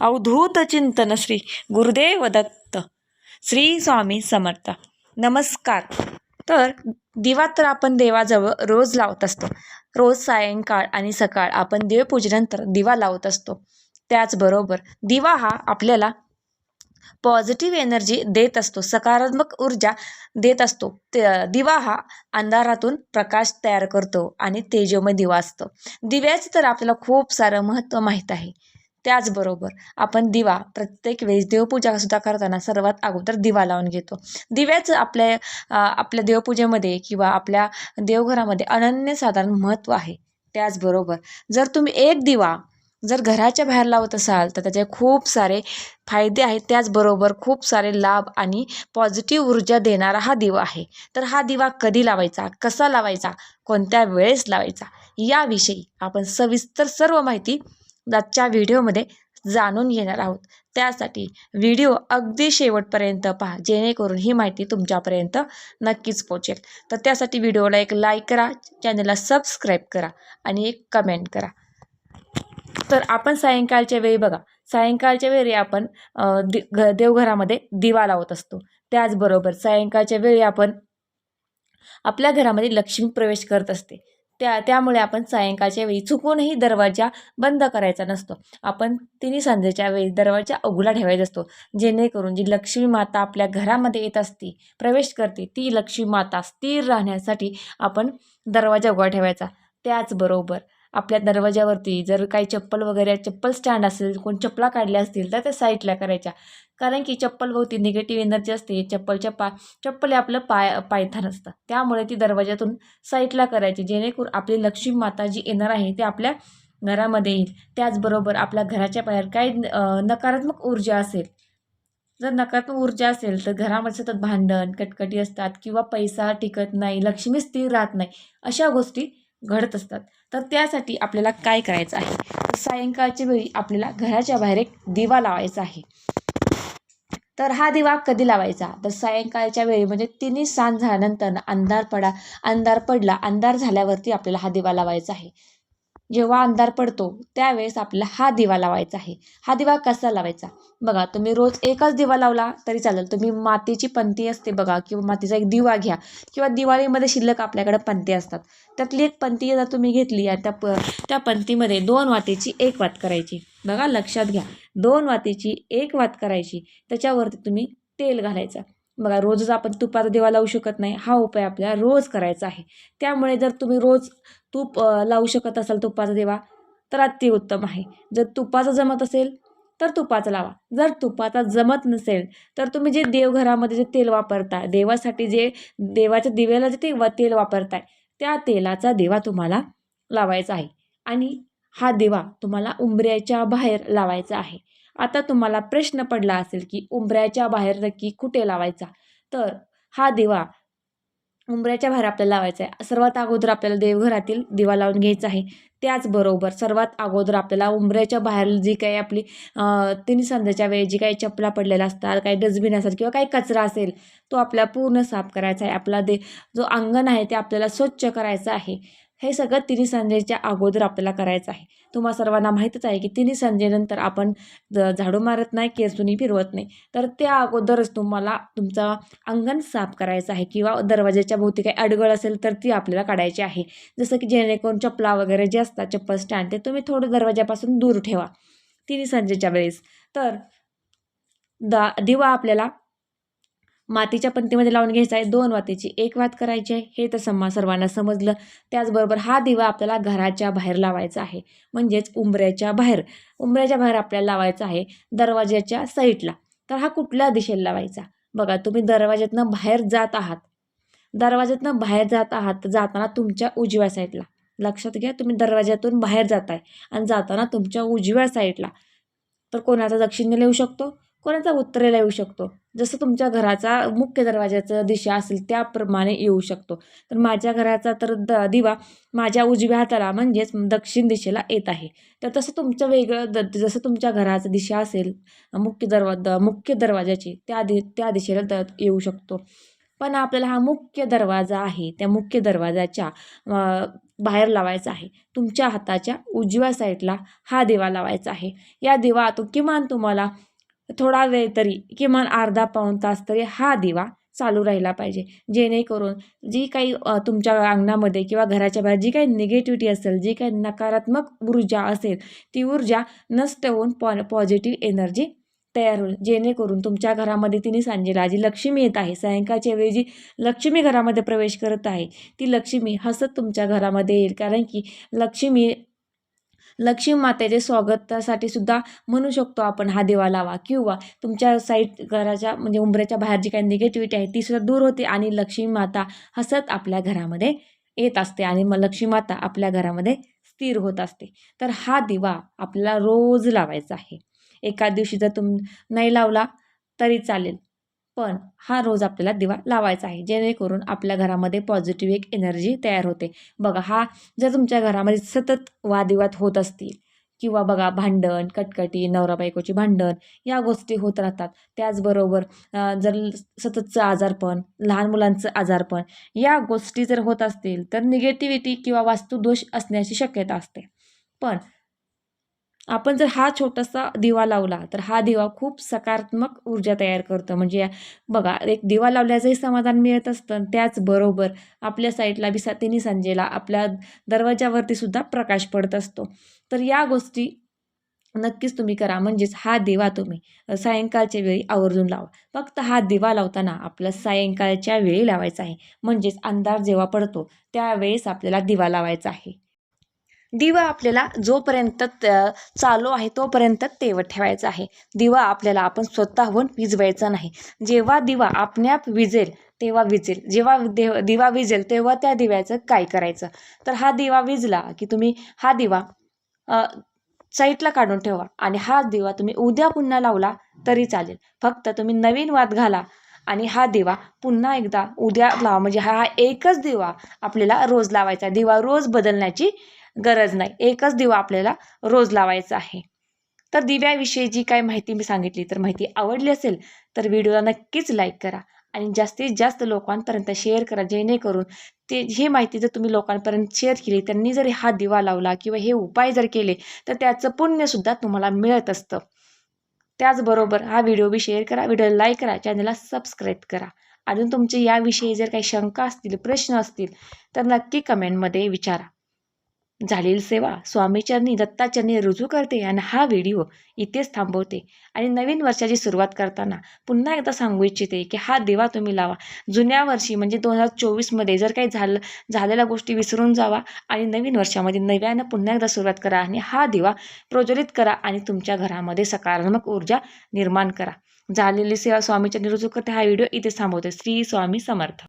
अवधूत चिंतन श्री गुरुदेव दत्त श्री स्वामी समर्थ. नमस्कार. तर दिवा तर आपण देवाजवळ रोज लावत असतो. रोज सायंकाळ आणि सकाळ आपण देवपूजेनंतर दिवा लावत असतो. त्याचबरोबर दिवा हा आपल्याला पॉझिटिव्ह एनर्जी देत असतो. सकारात्मक ऊर्जा देत असतो. ते दिवा हा अंधारातून प्रकाश तयार करतो आणि तेजोमय दिवा असतो. दिव्याचं तर आपल्याला खूप सारं महत्त्व माहीत आहे. त्याचबरोबर आपण दिवा प्रत्येक वेळेस देवपूजासुद्धा करताना सर्वात अगोदर दिवा लावून घेतो. दिव्याचं आपल्या आपल्या देवपूजेमध्ये किंवा आपल्या देवघरामध्ये अनन्यसाधारण महत्त्व आहे. त्याचबरोबर जर तुम्ही एक दिवा जर घराच्या बाहेर लावत असाल तर त्याचे खूप सारे फायदे आहेत. त्याचबरोबर खूप सारे लाभ आणि पॉझिटिव्ह ऊर्जा देणारा हा दिवा आहे. तर हा दिवा कधी लावायचा? कसा लावायचा? कोणत्या वेळेस लावायचा? याविषयी आपण सविस्तर सर्व माहिती आजच्या व्हिडिओमध्ये जाणून घेणार आहोत. त्यासाठी व्हिडिओ अगदी शेवटपर्यंत पहा जेणेकरून ही माहिती तुमच्यापर्यंत नक्कीच पोचेल तर त्यासाठी व्हिडिओला एक लाईक करा चॅनलला सबस्क्राईब करा आणि एक कमेंट करा. तर आपण सायंकाळच्या वेळी बघा सायंकाळच्या वेळी आपण दि देवघरामध्ये दिवा लावत असतो. त्याचबरोबर सायंकाळच्या वेळी आपण आपल्या घरामध्ये लक्ष्मी प्रवेश करत असते. त्या त्यामुळे आपण सायंकाळच्या वेळी चुकूनही दरवाजा बंद करायचा नसतो. आपण तिन्ही सांजेच्या वेळी दरवाजा उघडा ठेवायचा असतो. जेणेकरून जी लक्ष्मी माता आपल्या घरामध्ये येत असते प्रवेश करते ती लक्ष्मी माता स्थिर राहण्यासाठी आपण दरवाजा उघडा ठेवायचा. त्याचबरोबर आपल्या दरवाजावरती जर काही चप्पल वगैरे चप्पल स्टँड असेल कोण चप्पला काढल्या असतील तर त्या साईडला करायच्या. कारण की चप्पलभोवती निगेटिव्ह एनर्जी असते चप्पलच्या पा चप्पल हे आपलं पाय पायथान असतं. त्यामुळे ती दरवाजातून साईडला करायची. जेणेकरून आपली लक्ष्मी माता जी येणार आहे ते आपल्या घरामध्ये येईल. त्याचबरोबर आपल्या घराच्या बाहेर काही नकारात्मक ऊर्जा असेल. जर नकारात्मक ऊर्जा असेल तर घरामध्ये सतत भांडण कटकटी असतात किंवा पैसा टिकत नाही लक्ष्मी स्थिर राहत नाही अशा गोष्टी घडत असतात. तर त्यासाठी आपल्याला काय करायचं आहे? तर सायंकाळच्या वेळी आपल्याला घराच्या बाहेर एक दिवा लावायचा आहे. तर हा दिवा कधी लावायचा? तर सायंकाळच्या वेळी म्हणजे तिन्ही सांज झाल्यानंतर अंधार पडा अंधार पडला अंधार झाल्यावरती आपल्याला हा दिवा लावायचा आहे. जेव्हा अंधार पडतो त्यावेळेस आपल्याला हा दिवा लावायचा आहे. हा दिवा कसा लावायचा? बघा तुम्ही रोज एकच दिवा लावला तरी चालेल. तुम्ही मातीची पंती असते बघा किंवा मातीचा एक दिवा घ्या किंवा दिवाळीमध्ये शिल्लक आपल्याकडे पंती असतात. त्यातली एक पंती जर तुम्ही घेतली आणि त्या प त्या पंतीमध्ये दोन वातीची एक वात करायची. बघा लक्षात घ्या. दोन वातीची एक वात करायची. त्याच्यावरती तुम्ही तेल घालायचं. बघा रोजच आपण तुपाचा दिवा लावू शकत नाही. हा उपाय आपल्याला रोज करायचा आहे. त्यामुळे जर तुम्ही रोज तूप लावू शकत असाल तुपाचा दिवा तर अतिउत्तम आहे. जर तुपाचं जमत असेल तर तुपाचं लावा. जर तुपाचा जमत नसेल तर तुम्ही जे देवघरामध्ये जे तेल वापरता देवासाठी जे देवाच्या दिव्याला जे ते तेल वापरताय त्या तेलाचा दिवा तुम्हाला लावायचा आहे. आणि हा दिवा तुम्हाला उंबऱ्याच्या बाहेर लावायचा आहे. आता तुम्हाला प्रश्न पडला असेल की उंबऱ्याच्या बाहेर नक्की कुठे लावायचा? तर हा दिवा उंबऱ्याच्या बाहेर आपल्याला लावायचा आहे. सर्वात अगोदर आपल्याला देवघरातील दिवा लावून घ्यायचा आहे. त्याचबरोबर सर्वात अगोदर आपल्याला उंबऱ्याच्या बाहेर जी काही आपली तिन्ही संध्याच्या वेळी जी काही चपला पडलेल्या असतात काही डस्टबिन असतात किंवा काही कचरा असेल तो आपल्याला पूर्ण साफ करायचा आहे. आपला दे जो अंगण आहे ते आपल्याला स्वच्छ करायचं आहे. हे सगळं तिन्ही संध्याच्या अगोदर आपल्याला करायचं आहे. तुम्हा सर्वांना माहीतच आहे की तिन्ही संजेनंतर आपण झाडू मारत नाही केसुनी फिरवत नाही. तर त्या अगोदरच तुम्हाला तुमचं अंगण साफ करायचं आहे किंवा दरवाजाच्या भोवती काही अडगळ असेल तर ती आपल्याला काढायची आहे. जसं की जेणेकरून चपला वगैरे जे असतात चप्पल स्टँड ते तुम्ही थोडं दरवाजापासून दूर ठेवा. तिन्ही संजेच्या वेळेस. तर दा दिवा आपल्याला मातीच्या पंतीमध्ये लावून घ्यायचा आहे. दोन वातीची. एक वात करायची आहे. हे तर सम्मा सर्वांना समजलं. त्याचबरोबर हा दिवा आपल्याला घराच्या बाहेर लावायचा आहे. म्हणजेच उंबऱ्याच्या बाहेर. उंबऱ्याच्या बाहेर आपल्याला लावायचा आहे दरवाज्याच्या साईडला. तर हा कुठल्या दिशेला लावायचा? बघा तुम्ही दरवाज्यातनं बाहेर जात आहात. दरवाज्यातनं बाहेर जात आहात. जाताना तुमच्या उजव्या साईडला. लक्षात घ्या तुम्ही दरवाज्यातून बाहेर जाताय आणि जाताना तुमच्या उजव्या साईडला. तर कोणाचा दक्षिणेला येऊ शकतो? कोणाचा उत्तरेला येऊ शकतो? जसं तुमच्या घराचा मुख्य दरवाजाचं दिशा असेल त्याप्रमाणे येऊ शकतो. तर माझ्या घराचा तर द दिवा माझ्या उजव्या हाताला म्हणजेच दक्षिण दिशेला येत आहे. तर तसं तुमचं वेगळं द जसं तुमच्या घराचं दिशा असेल मुख्य दरवा द मुख्य दरवाजाची त्या दि त्या दिशेला द येऊ शकतो. पण आपल्याला हा मुख्य दरवाजा आहे त्या मुख्य दरवाजाच्या बाहेर लावायचा आहे. तुमच्या हाताच्या उजव्या साईडला हा दिवा लावायचा आहे. या दिवातून किमान तुम्हाला थोडा वेळ तरी किमान अर्धा पाऊण तास तरी हा दिवा चालू राहिला पाहिजे. जेणेकरून जी काही तुमच्या अंगणामध्ये किंवा घराच्या बाहेर जी काही निगेटिव्हिटी असेल जी काही नकारात्मक ऊर्जा असेल ती ऊर्जा नष्ट होऊन पॉ पॉझिटिव्ह एनर्जी तयार होईल. जेणेकरून तुमच्या घरामध्ये तिने सांजेला जी लक्ष्मी येत आहे. सायंकाळच्या वेळी जी लक्ष्मी घरामध्ये प्रवेश करत आहे ती लक्ष्मी हसत तुमच्या घरामध्ये येईल. कारण की लक्ष्मी लक्ष्मी मातेचे स्वागतासाठी सुद्धा म्हणू शकतो आपण हा दिवा लावा. किंवा तुमच्या साईड घराच्या म्हणजे उंबऱ्याच्या बाहेर जी काही निगेटिव्हिटी आहे ती सुद्धा दूर होते आणि लक्ष्मी माता हसत आपल्या घरामध्ये येत असते आणि मग लक्ष्मी माता आपल्या घरामध्ये स्थिर होत असते. तर हा दिवा आपल्याला रोज लावायचा आहे. एका दिवशी जर तुम नाही लावला तरी चालेल. पण हा रोज आपल्याला दिवा लावायचा आहे जेणेकरून आपल्या घरामध्ये पॉझिटिव्ह एक एनर्जी तयार होते. बघा हा जर तुमच्या घरामध्ये सतत वादविवाद होत असतील किंवा बघा भांडण कटकटी नवरा बायकोची भांडण या गोष्टी होत राहतात. त्याचबरोबर जर सततचं आजारपण लहान मुलांचं आजारपण या गोष्टी जर होत असतील तर निगेटिव्हिटी किंवा वास्तुदोष असण्याची शक्यता असते. पण आपण जर हा छोटासा दिवा लावला तर हा दिवा खूप सकारात्मक ऊर्जा तयार करतो. म्हणजे बघा एक दिवा लावल्याचंही समाधान मिळत असतं आणि त्याचबरोबर आपल्या साईडला बी सातिनी संजेला आपल्या दरवाजावरती सुद्धा प्रकाश पडत असतो. तर या गोष्टी नक्कीच तुम्ही करा. म्हणजेच हा दिवा तुम्ही सायंकाळच्या वेळी आवर्जून लावा. फक्त हा दिवा लावताना आपला सायंकाळच्या वेळी लावायचा आहे. म्हणजेच अंधार जेव्हा पडतो त्यावेळेस आपल्याला दिवा लावायचा आहे. दिवा आपल्याला जोपर्यंत त- चालू आहे तोपर्यंत तेवत ठेवायचा आहे. दिवा आपल्याला आपण स्वतःहून विजवायचा नाही. जेव्हा दिवा आपण्याप विजेल तेव्हा विजेल. जेव्हा देव दिवा विजेल तेव्हा त्या दिव्याचं काय करायचं? तर हा दिवा विजला की तुम्ही हा दिवा साईटला काढून ठेवा आणि हा दिवा तुम्ही उद्या पुन्हा लावला तरी चालेल. फक्त तुम्ही नवीन वाद घाला आणि हा दिवा पुन्हा एकदा उद्या लावा. म्हणजे हा एकच दिवा आपल्याला रोज लावायचा दिवा रोज बदलण्याची गरज नाही. एकच दिवा आपल्याला रोज लावायचा आहे. तर दिव्याविषयी जी काही माहिती मी सांगितली तर माहिती आवडली असेल तर व्हिडिओला नक्कीच लाईक करा आणि जास्तीत जास्त लोकांपर्यंत शेअर करा जेणेकरून ते ही माहिती जर तुम्ही लोकांपर्यंत शेअर केली त्यांनी जर हा दिवा लावला किंवा हे उपाय जर केले तर त्याचं पुण्यसुद्धा तुम्हाला मिळत असतं. त्याचबरोबर हा व्हिडिओ बी शेअर करा व्हिडिओ लाईक करा चॅनलला सबस्क्राईब करा. अजून तुमचे याविषयी जर काही शंका असतील प्रश्न असतील तर नक्की कमेंटमध्ये विचारा. झालेली सेवा स्वामीचरणी दत्ताचरणी रुजू करते आणि हा व्हिडिओ इथेच थांबवते. आणि नवीन वर्षाची सुरुवात करताना पुन्हा एकदा सांगू इच्छिते की हा देवा तुम्ही लावा. जुन्या वर्षी म्हणजे दोन हजार चोवीसमध्ये जर काही झालं झालेल्या गोष्टी विसरून जावा आणि नवीन वर्षामध्ये नव्यानं पुन्हा एकदा सुरुवात करा आणि हा दिवा प्रज्वलित करा आणि तुमच्या घरामध्ये सकारात्मक ऊर्जा निर्माण करा. झालेली सेवा स्वामीचरणी रुजू करते हा व्हिडिओ इथेच थांबवते. श्री स्वामी समर्थ.